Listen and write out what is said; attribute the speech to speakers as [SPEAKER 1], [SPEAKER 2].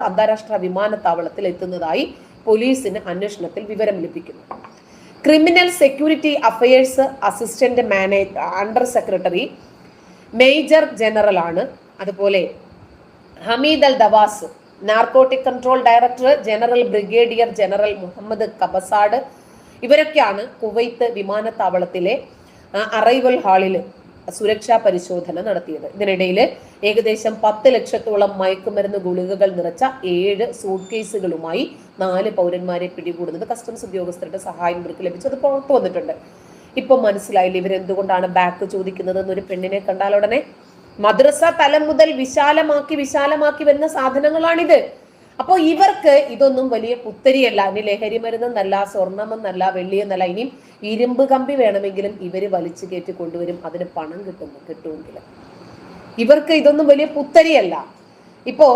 [SPEAKER 1] അന്താരാഷ്ട്ര വിമാനത്താവളത്തിൽ എത്തുന്നതായി പോലീസിന് അന്വേഷണത്തിൽ വിവരം ലഭിക്കുന്നു. Criminal security affairs assistant manage under secretary major general ആണ്. അതുപോലെ Hamid al Dawas narcotic control director general brigadier general Muhammad കബസാഡ് ഇവരൊക്കെയാണ് കുവൈത്ത് വിമാനത്താവളത്തിലെ അറൈവൽ ഹാളിൽ സുരക്ഷാ പരിശോധന നടത്തിയത്. ഇതിനിടയിൽ ഏകദേശം പത്ത് ലക്ഷത്തോളം മയക്കുമരുന്ന് ഗുളികകൾ നിറച്ച ഏഴ് സൂട്ട് കേസുകളുമായി നാല് പൗരന്മാരെ പിടികൂടുന്നത് കസ്റ്റംസ് ഉദ്യോഗസ്ഥരുടെ സഹായം ഇവർക്ക് ലഭിച്ചത് പുറത്തു വന്നിട്ടുണ്ട്. ഇപ്പൊ മനസ്സിലായില്ല ഇവരെന്തുകൊണ്ടാണ് ബാക്ക് ചോദിക്കുന്നത് എന്നൊരു പെണ്ണിനെ കണ്ടാൽ ഉടനെ? മദ്രസ തലം മുതൽ വിശാലമാക്കി വിശാലമാക്കി വരുന്ന സാധനങ്ങളാണിത്. അപ്പോ ഇവർക്ക് ഇതൊന്നും വലിയ പുത്തരിയല്ല. ഇനി ലഹരി മരുന്നെന്നല്ല സ്വർണമെന്നല്ല വെള്ളിയെന്നല്ല ഇനി ഇരുമ്പ് കമ്പി വേണമെങ്കിലും ഇവർ വലിച്ചു കയറ്റി കൊണ്ടുവരും. അതിന് പണം കിട്ടുന്നു കിട്ടുമെങ്കിലും. ഇവർക്ക് ഇതൊന്നും വലിയ പുത്തരിയല്ല. ഇപ്പോ